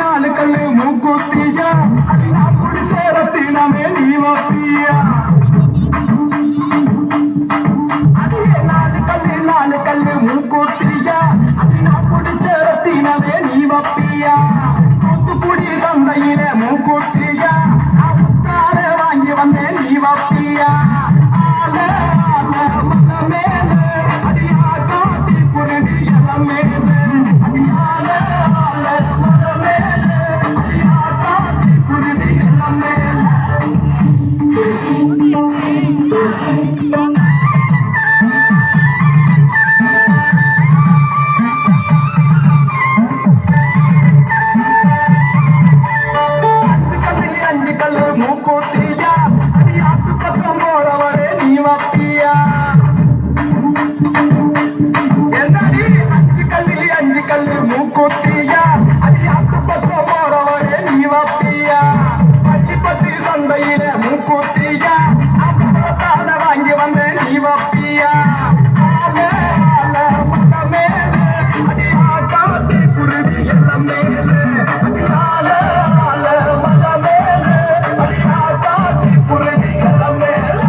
నాలుకలు మూకుతీయ అది నా కుడి చేర తినమే నీవ ప్రియ கல்லு மூக்குத்தியா? அது யாத்து பத்த போறவரே நீ வப்பியா பள்ளிப்பட்டு சந்தையில மூக்குத்தியா? அப்பத்தால வாங்கி வந்த நீ வப்பியா குருவி எல்லாம் மேலே. குருவி எல்லாம் மேலே.